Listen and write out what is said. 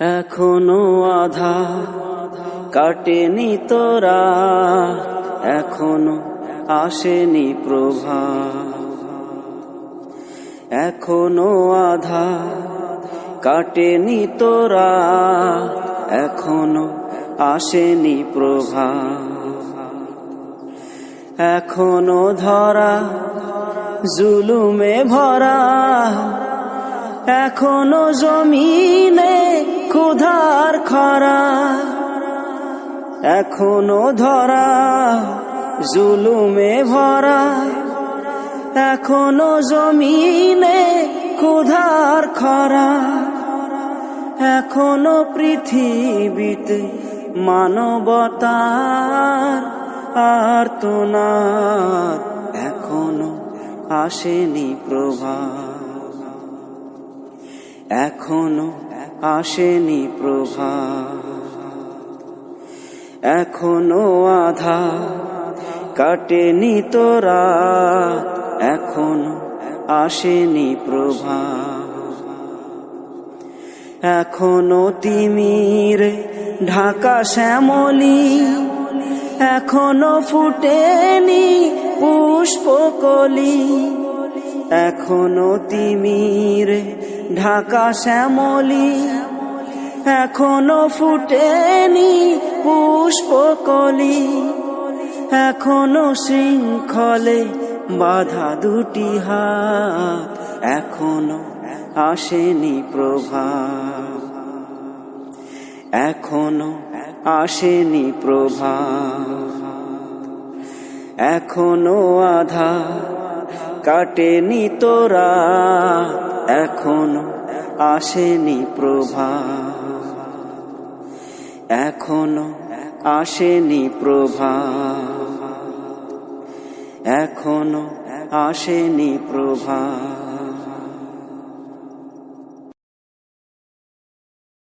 এখনও আধা কাটেনি তোরা, এখনও আসেনি প্রভা। এখনও আধা কাটেনি তোরা, এখনও আসেনি প্রভা। এখনও ধরা জুলুমে ভরা, এখনও জমিনে ক্ষুধার খরা এখনও ধরা, জুলুমে ভরা। এখনও জমিনে ক্ষুধার খরা, এখনও পৃথিবীতে মানবতার আর তো না এখনও আসেনি প্রভা এখনও আসেনি প্রভা। এখনও আধা কাটেনি তোরা, এখনও আসেনি প্রভা। এখনও তিমির ঢাকা শ্যামলি, এখনও ফুটেনি পুষ্পকলি, এখনও তিমির ঢাকা শ্যামলি এখনও ফুটেনি পুষ্পকলি। এখনও শৃঙ্খলে বাধা দুটি হাত এখনও আসেনি প্রভা। এখনও আসেনি প্রভা। এখনও আধা কাটেনি তোরা। এখনও আসেনি প্রভা। এখনও আসেনি প্রভা। এখনও আসেনি প্রভা।